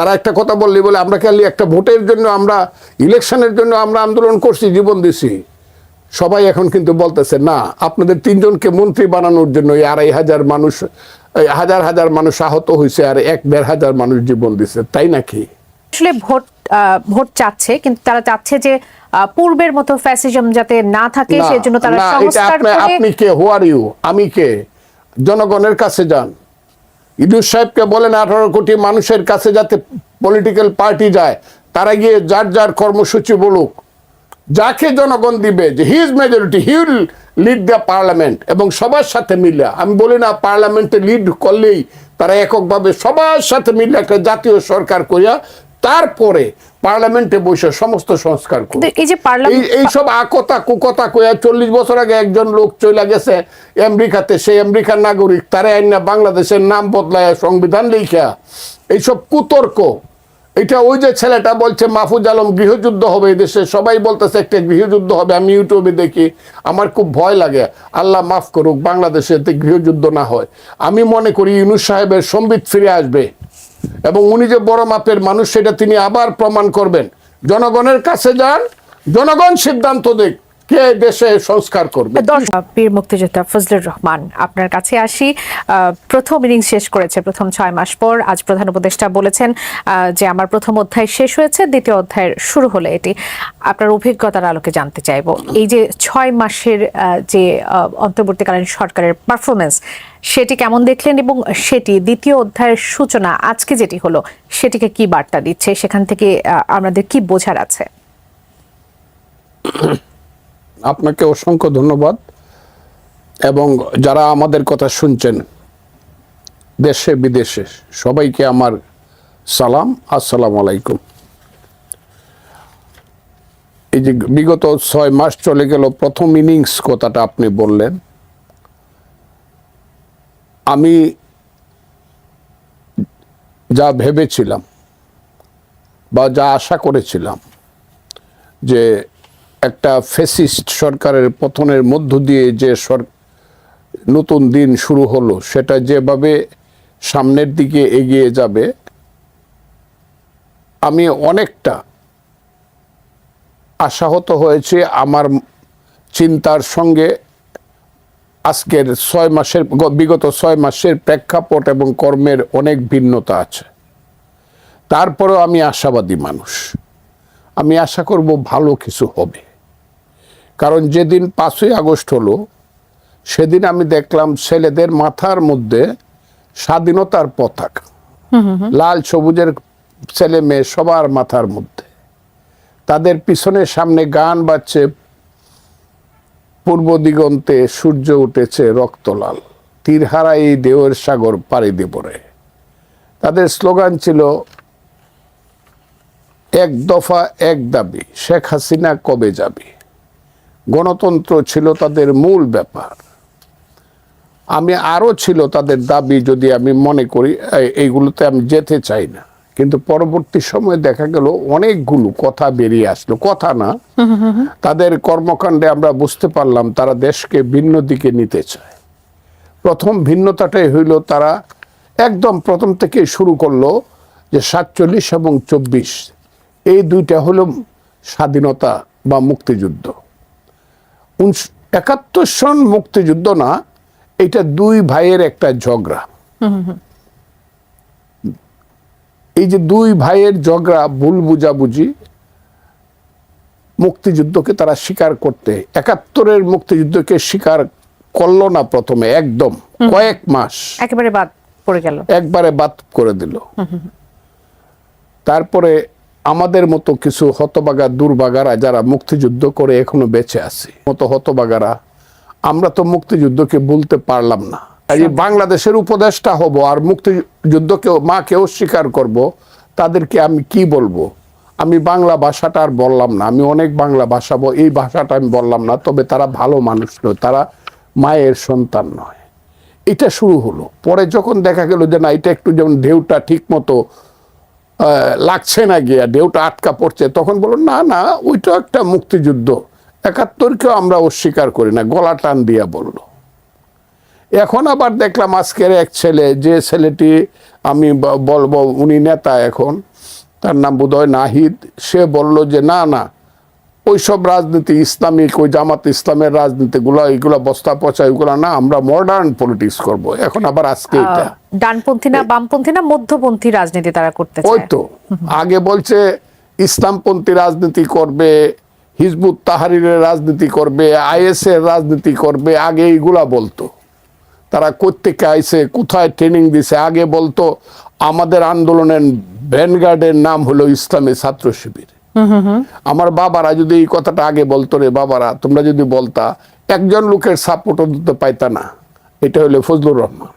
তারা একটা কথা বললি বলে আমরা খালি একটা ভোটের জন্য আমরা ইলেকশনের জন্য আমরা আন্দোলন করছি জীবন দিছি। সবাই এখন কিন্তু বলতেছে না আপনাদের তিনজনকে মন্ত্রী বানানোর জন্য এই আড়াই হাজার মানুষ হাজার হাজার মানুষ আহত হয়েছে আর এক দেড় হাজার মানুষ জীবন দিছে তাই নাকি? আসলে ভোট ভোট চাচ্ছে কিন্তু তারা চাচ্ছে যে পূর্বের মতো ফ্যাসিজম যাতে না থাকে সেজন্য তারা সংস্কার আপনি- করে আপনি কে? হু আর ইউ আমি কে? জনগণের কাছে যান। ইদুস সাহেবকে বলেন, আঠারো কোটি মানুষের কাছে যাতে পলিটিক্যাল পার্টি যায়, তারা গিয়ে যার যার কর্মসূচি বলুক, যাকে জনগণ দিবে, যে his majority he will lead the parliament এবং সবার সাথে মিলে, আমি বলি না পার্লামেন্টে লিড করলেই তারা এককভাবে সবার সাথে মিলে একটা জাতীয় সরকার করিয়া তারপরে পার্লামেন্টে বসে সমস্ত সংস্কার কিন্তু এই যে এই এইসব আকতা কুকতা কইয়া চল্লিশ বছর আগে একজন লোক চলে গেছে আমেরিকাতে সেই আমেরিকার নাগরিক তারা আইনা বাংলাদেশের নাম বদলায় সংবিধান লিখা এইসব কুতর্ক এটা ওই যে ছেলেটা বলছে মাহফুজ আলম গৃহযুদ্ধ হবে এই দেশে সবাই বলতেছে একটা গৃহযুদ্ধ হবে আমি ইউটিউবে দেখি আমার খুব ভয় লাগে। আল্লাহ মাফ করুক বাংলাদেশে এতে গৃহযুদ্ধ না হয়। আমি মনে করি ইউনুস সাহেবের সম্বিত ফিরে আসবে। এবং উনি যে বড় মাপের মানুষ, সেটা তিনি আবার প্রমাণ করবেন। জনগণের কাছে যান, জনগণ সিদ্ধান্ত দিক। কে দেশে সংস্কার করবে? বীর মুক্তিযোদ্ধা ফজলুর রহমান আপনার কাছে আসি। প্রথম ইনিংস শেষ করেছে প্রথম ছয় মাস পর। আজ প্রধান উপদেষ্টা বলেছেন যে আমার প্রথম অধ্যায় শেষ হয়েছে দ্বিতীয় অধ্যায়ের শুরু হলো এটি। আপনার অভিজ্ঞতার আলোকে জানতে চাইব। এই যে ছয় মাসের যে অন্তর্বর্তীকালীন সরকারের পারফরমেন্স সেটি কেমন দেখলেন এবং সেটি দ্বিতীয় অধ্যায়ের সূচনা আজকে যেটি হলো সেটিকে কি বার্তা দিচ্ছে? সেখান থেকে আমাদের কি বোঝার আছে? আপনাকে অসংখ্য ধন্যবাদ। এবং যারা আমাদের কথা শুনছেন, দেশে, বিদেশে, সবাইকে আমার সালাম। আসসালামু আলাইকুম। এই যে বিগত ছয় মাস চলে গেল, প্রথম ইনিংস কথাটা আপনি বললেন। আমি যা ভেবেছিলাম বা যা আশা করেছিলাম যে একটা ফেসিস্ট সরকারের পতনের মধ্য দিয়ে যে সর নতুন দিন শুরু হলো, সেটা যেভাবে সামনের দিকে এগিয়ে যাবে, আমি অনেকটা আশাহত হয়েছে আমার চিন্তার সঙ্গে। আজকের ছয় মাসের, বিগত ছয় মাসের প্রেক্ষাপট এবং কর্মের অনেক ভিন্নতা আছে। তারপরেও আমি আশাবাদী মানুষ। আমি আশা করব ভালো কিছু হবে। কারণ যেদিন পাঁচই আগস্ট হলো সেদিন আমি দেখলাম ছেলেদের মাথার মধ্যে স্বাধীনতার পতাকা। লাল সবুজের ছেলে মেয়ে সবার মাথার মধ্যে। তাদের পিছনে সামনে গান বাজছে পূর্ব দিগন্তে সূর্য উঠেছে রক্তলাল তীরহারা এই দেওয়ের সাগর পাড়ি দেব রে। তাদের স্লোগান ছিল এক দফা এক দাবি শেখ হাসিনা কবে যাবে? গণতন্ত্র ছিল তাদের মূল ব্যাপার। আমি আরও ছিল তাদের দাবি যদি আমি মনে করি এইগুলোতে আমি যেতে চাই না। কিন্তু পরবর্তী সময়ে দেখা গেল অনেকগুলো কথা বেরিয়ে আসলো। কথা না, তাদের কর্মকাণ্ডে আমরা বুঝতে পারলাম তারা দেশকে ভিন্ন দিকে নিতে চায়। প্রথম ভিন্নতাটাই হইল তারা একদম প্রথম থেকে শুরু করল যে সাতচল্লিশ এবং চব্বিশ, এই দুইটা হলো স্বাধীনতা বা মুক্তিযুদ্ধ। একাত্তর সন মুক্তিযুদ্ধ না এটা দুই ভাইয়ের একটা ঝগড়া। এই যে দুই ভাইয়ের ঝগড়া ভুল বুঝাবুঝি মুক্তিযুদ্ধকে তারা স্বীকার করতে একাত্তরের মুক্তিযুদ্ধকে স্বীকার করল না প্রথমে একদম কয়েক মাস। একেবারে বাদ পড়ে গেল। একবারে বাদ করে দিল। তারপরে আমাদের মতো কিছু হতবাগা দুর্বাগারা যারা মুক্তিযুদ্ধ করে এখনও বেঁচে আছে মতো হতবাগারা আমরা তো মুক্তিযুদ্ধকে বলতে পারলাম না। এই বাংলাদেশের উপদেষ্টা হব আর মুক্তিযুদ্ধকেও মাকেও স্বীকার করব তাদেরকে আমি কি বলব? আমি বাংলা ভাষাটা আর বললাম না। আমি অনেক বাংলা ভাষা এই ভাষাটা আমি বললাম না তবে তারা ভালো মানুষ নয় তারা মায়ের সন্তান নয়। এটা শুরু হলো। পরে যখন দেখা গেল যে না এটা একটু যেমন ঢেউটা ঠিক মতো লাগছে না গিয়া, ঢেউটা আটকা পড়ছে। তখন বলো না না, ওইটা একটা মুক্তিযুদ্ধ। একাত্তরকেও আমরা অস্বীকার করি না। গলা টান দিয়া বলল। এখন আবার দেখলাম আজকের এক ছেলে, যে ছেলেটি আমি বলব, উনি নেতা এখন, তার নাম বোধহয় নাহিদ, সে বলল যে, না না ওইসব রাজনীতি ইসলামিক ওই জামাত ইসলামের রাজনীতিগুলো এইগুলো বস্তা পচা এগুলো না আমরা মডার্ন পলিটিক্স করব। এখন আবার আজকে এটা। ডানপন্থী না বামপন্থী না মধ্যপন্থী রাজনীতি তারা করতে ওই তো। আগে বলছে ইসলামপন্থী রাজনীতি করবে হিজবুত তাহারিরের রাজনীতি করবে আইএস এর রাজনীতি করবে আগে এইগুলা বলতো। তারা কোত্থেকে আইসে কোথায় ট্রেনিং দিছে আগে বলতো আমাদের আন্দোলনের ভ্যানগার্ডের নাম হলো ইসলামী ছাত্র শিবির। আমার বাবারা যদি এই কথাটা আগে বলতো রে বাবারা তোমরা যদি বলতা একজন লোকের সাপোর্টও দিতে পাইতা না। এটা হলো ফজলুর রহমান।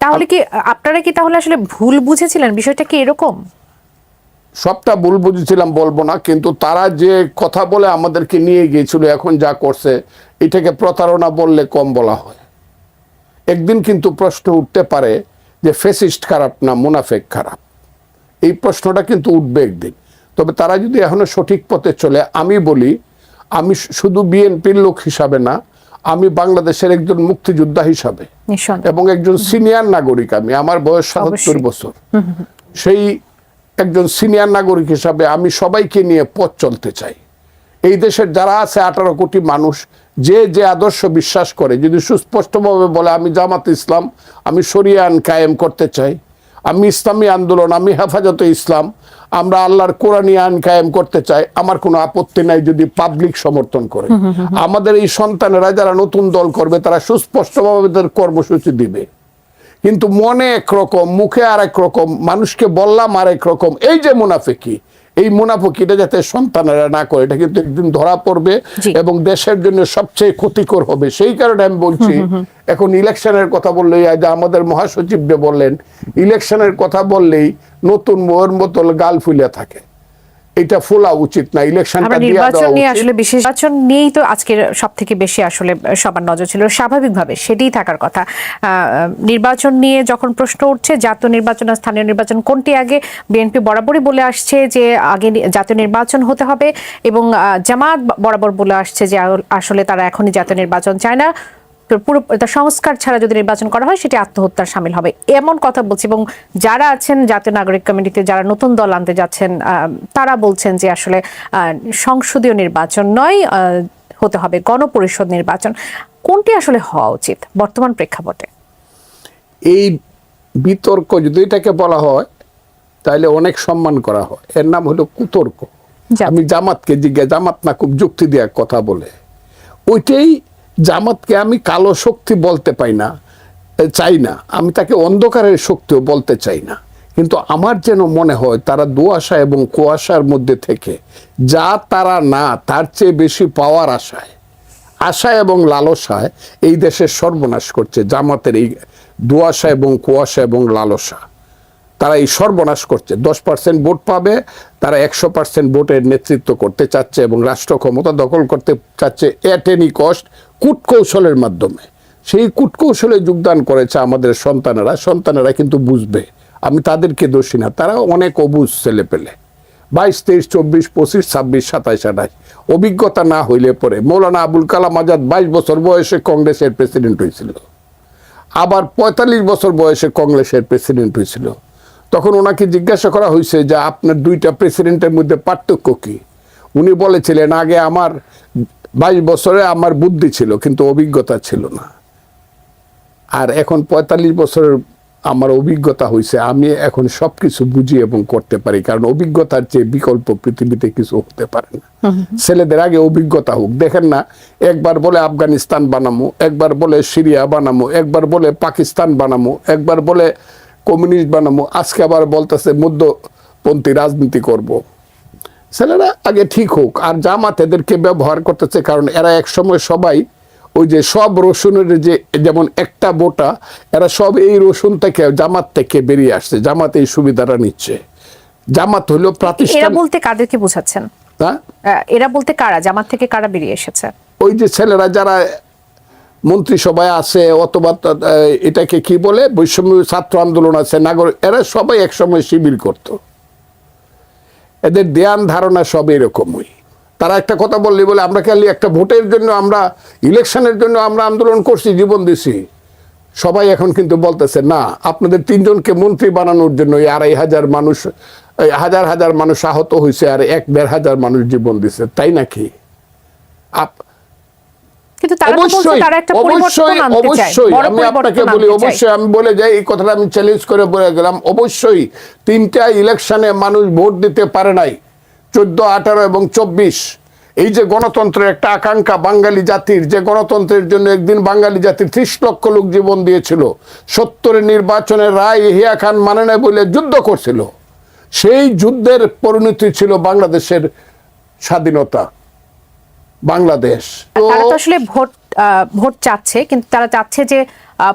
তাহলে কি আপনারা কি তাহলে আসলে ভুল বুঝেছিলেন? বিষয়টা কি এরকম? সবটা ভুল বুঝেছিলাম বলব না কিন্তু তারা যে কথা বলে আমাদেরকে নিয়ে গিয়েছিল এখন যা করছে এটাকে প্রতারণা বললে কম বলা হয়। একদিন কিন্তু প্রশ্ন উঠতে পারে যে ফেসিস্ট খারাপ না মুনাফেক খারাপ? এই প্রশ্নটা কিন্তু উঠবে একদিন। তবে তারা যদি এখনও সঠিক পথে চলে আমি বলি আমি শুধু বিএনপির লোক হিসাবে না আমি বাংলাদেশের একজন মুক্তিযোদ্ধা হিসাবে এবং একজন সিনিয়র নাগরিক আমি আমার বয়স সাতাত্তর বছর। সেই একজন সিনিয়র নাগরিক হিসাবে আমি সবাইকে নিয়ে পথ চলতে চাই। এই দেশের যারা আছে আঠারো কোটি মানুষ যে যে আদর্শ বিশ্বাস করে যদি সুস্পষ্টভাবে বলে আমি জামাত ইসলাম আমি শরিয়ান কায়েম করতে চাই আমি ইসলামী আন্দোলন আমি হেফাজতে ইসলাম আমরা আল্লাহর কোরআনী আইন কায়েম করতে চাই, আমার কোনো আপত্তি নাই যদি পাবলিক সমর্থন করে। আমাদের এই সন্তানেরা যারা নতুন দল করবে, তারা সুস্পষ্টভাবে তাদের কর্মসূচি দিবে। কিন্তু মনে একরকম মুখে আর এক রকম, মানুষকে বললাম আর এক রকম, এই যে মুনাফিকি এই মুনাফকিটা যাতে সন্তানেরা না করে এটা কিন্তু একদিন ধরা পড়বে এবং দেশের জন্য সবচেয়ে ক্ষতিকর হবে। সেই কারণে আমি বলছি এখন ইলেকশনের কথা বললেই আজ আমাদের মহাসচিব যে বললেন ইলেকশনের কথা বললেই নতুন মোহর মতো গাল ফুলে থাকে। এটা ফোলা উচিত না ইলেকশনটা নির্বাচন নিয়ে আসলে বিশেষ নির্বাচন নিয়েই তো আজকের সব থেকে বেশি আসলে সবার নজর ছিল। স্বাভাবিকভাবে সেটাই থাকার কথা। নির্বাচন নিয়ে যখন প্রশ্ন উঠছে জাতীয় নির্বাচন আর স্থানীয় নির্বাচন কোনটি আগে বিএনপি বরাবরই বলে আসছে যে আগে জাতীয় নির্বাচন হতে হবে এবং জামাত বরাবর বলে আসছে যে আসলে তারা এখনই জাতীয় নির্বাচন চায় না। পুরো সংস্কার ছাড়া যদি নির্বাচন করা হয় সেটি আত্মহত্যার সামিল হবে। এমন কথা বলছি এবং যারা আছেন জাতীয় নাগরিক কমিটিতে যারা নতুন দল আনতে যাচ্ছেন তারা বলছেন যে আসলে সংসদীয় নির্বাচন নয় হতে হবে গণপরিষদ নির্বাচন। কোনটি আসলে হওয়া উচিত বর্তমান প্রেক্ষাপটে? এই বিতর্ক যদি এটাকে বলা হয় তাহলে অনেক সম্মান করা হয়। এর নাম হলো কুতর্ক। আমি জামাতকে জিজ্ঞাসা জামাত না খুব যুক্তি দেওয়ার কথা বলে। ওইটাই জামাতকে আমি কালো শক্তি বলতে পাই না চাই না। আমি তাকে অন্ধকারের শক্তিও বলতে চাই না। কিন্তু আমার যেন মনে হয়, তারা দুয়াশা এবং কুয়াশার মধ্যে থেকে, যা তারা না, তার চেয়ে বেশি পাওয়ার আশায় আশা এবং লালসায় এই দেশের সর্বনাশ করছে, জামাতের এই দুয়াশা এবং কুয়াশা এবং লালসা। তারা এই সর্বনাশ করছে। দশ পার্সেন্ট ভোট পাবে, তারা একশো পার্সেন্ট ভোটের নেতৃত্ব করতে চাচ্ছে এবং রাষ্ট্র ক্ষমতা দখল করতে চাচ্ছে এট এনি কস্ট কূটকৌশলের মাধ্যমে। সেই কূটকৌশলে যোগদান করেছে আমাদের সন্তানেরা। সন্তানেরা কিন্তু বুঝবে। আমি তাদেরকে দোষী না। তারা অনেক অবুঝ ছেলে পেলে বাইশ, তেইশ, চব্বিশ, পঁচিশ, ছাব্বিশ, সাতাইশ আঠাশ অভিজ্ঞতা না হইলে পরে মৌলানা আবুল কালাম আজাদ বাইশ বছর বয়সে কংগ্রেসের প্রেসিডেন্ট হয়েছিল আবার পঁয়তাল্লিশ বছর বয়সে কংগ্রেসের প্রেসিডেন্ট হয়েছিল তখন ওনাকে জিজ্ঞাসা করা হয়েছে যে, আপনার দুইটা প্রেসিডেন্টের মধ্যে পার্থক্য কি? উনি বলেছিলেন, আগে আমার বাইশ বছরে আমার বুদ্ধি ছিল, কিন্তু অভিজ্ঞতা ছিল না। আর এখন পঁয়তাল্লিশ বছরের আমার অভিজ্ঞতা হয়েছে আমি এখন সব কিছু বুঝি এবং করতে পারি, কারণ অভিজ্ঞতার চেয়ে বিকল্প পৃথিবীতে কিছু হতে পারে না। ছেলেদের আগে অভিজ্ঞতা হোক। দেখেন না, একবার বলে আফগানিস্তান বানামো, একবার বলে সিরিয়া বানামো, একবার বলে পাকিস্তান বানামো, একবার বলে কমিউনিস্ট বানামো, আজকে আবার বলতেছে মধ্যপন্থী রাজনীতি করব। ছেলেরা আগে ঠিক হোক আর জামাত এদেরকে ব্যবহার করতেছে কারণ এরা একসময় সবাই ওই যে সব রসুনের যে যেমন একটা বোটা এরা সব এই রসুন থেকে জামাত থেকে বেরিয়ে আসছে জামাত এই সুবিধাটা নিচ্ছে। জামাত হলো এরা প্রাতিষ্ঠান বলতে কাদেরকে বোঝাচ্ছেন? হ্যাঁ? এরা বলতে কারা? জামাত থেকে কারা বেরিয়ে এসেছে? ওই যে ছেলেরা যারা মন্ত্রিসভায় আছে অথবা এটাকে কি বলে? বৈষম্য ছাত্র আন্দোলন আছে নাগরিক এরা সবাই একসময় শিবির করত। এদের দেয়ান ধারণা সব এরকমই। তারা একটা কথা বললি বলে, আমরা খালি একটা ভোটের জন্য আমরা, ইলেকশনের জন্য আমরা আন্দোলন করছি, জীবন দিছি। সবাই এখন কিন্তু বলতেছে, না, আপনাদের তিনজনকে মন্ত্রী বানানোর জন্য এই আড়াই হাজার মানুষ হাজার হাজার মানুষ আহত হয়েছে আর এক দেড় হাজার মানুষ জীবন দিছে, তাই নাকি? আপ- কিন্তু তারা অবশ্যই অবশ্যই অবশ্যই আমি আপনাকে বলি অবশ্যই আমি বলে যাই এই কথাটা আমি চ্যালেঞ্জ করে বলে গেলাম অবশ্যই তিনটা ইলেকশনে মানুষ ভোট দিতে পারে নাই চোদ্দ আঠারো এবং চব্বিশ। এই যে গণতন্ত্রের একটা আকাঙ্ক্ষা বাঙালি জাতির যে গণতন্ত্রের জন্য একদিন বাঙালি জাতির ত্রিশ লক্ষ লোক জীবন দিয়েছিল সত্তরের নির্বাচনে রায় ইহিয়া খান মানে নাই বলে যুদ্ধ করছিল। সেই যুদ্ধের পরিণতি ছিল বাংলাদেশের স্বাধীনতা। বাংলাদেশ। তারা তো আসলে ভোট ভোট চাচ্ছে কিন্তু তারা চাচ্ছে যে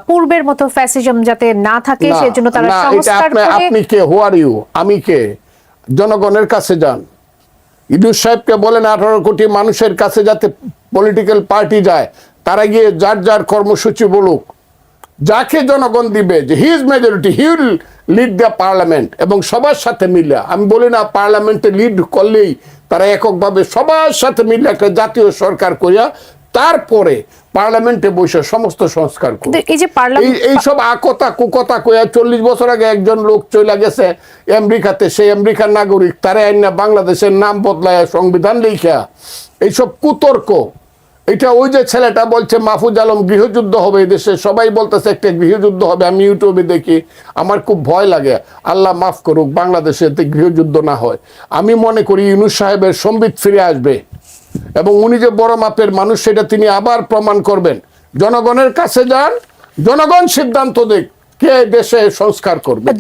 পূর্বের মতো ফ্যাসিজম যাতে না থাকে সেজন্য তারা সংস্কার আপনি- করে আপনি কে? হু আর ইউ আমি কে? জনগণের কাছে যান। ইদুস সাহেবকে বলেন আঠারো কোটি মানুষের কাছে যাতে পলিটিক্যাল পার্টি যায় তারা গিয়ে যার যার কর্মসূচি বলুক। যাকে জনগণ দিবে যে his majority he will lead the parliament এবং সবার সাথে মিলে। আমি বলি না পার্লামেন্টে লিড করলেই তারা এককভাবে সবার সাথে মিলে একটা জাতীয় সরকার করিয়া তারপরে পার্লামেন্টে বসে সমস্ত সংস্কার এই যে এই এইসব আকতা কুকতা কয়া চল্লিশ বছর আগে একজন লোক চলে গেছে আমেরিকাতে সেই আমেরিকার নাগরিক তারা আইনা বাংলাদেশের নাম বদলায় সংবিধান লিখা এইসব কুতর্ক এটা ওই যে ছেলেটা বলছে, মাহফুজ আলম, গৃহযুদ্ধ হবে দেশে সবাই বলতেছে, একটা গৃহযুদ্ধ হবে, আমি ইউটিউবে দেখি। আমার খুব ভয় লাগে। আল্লাহ মাফ করুক, বাংলাদেশে এতে গৃহযুদ্ধ না হয়। আমি মনে করি ইউনুস সাহেবের সম্বিত ফিরে আসবে। এবং উনি যে বড় মাপের মানুষ, সেটা তিনি আবার প্রমাণ করবেন। জনগণের কাছে যান, জনগণ সিদ্ধান্ত দেখ কে দেশে সংস্কার করবে।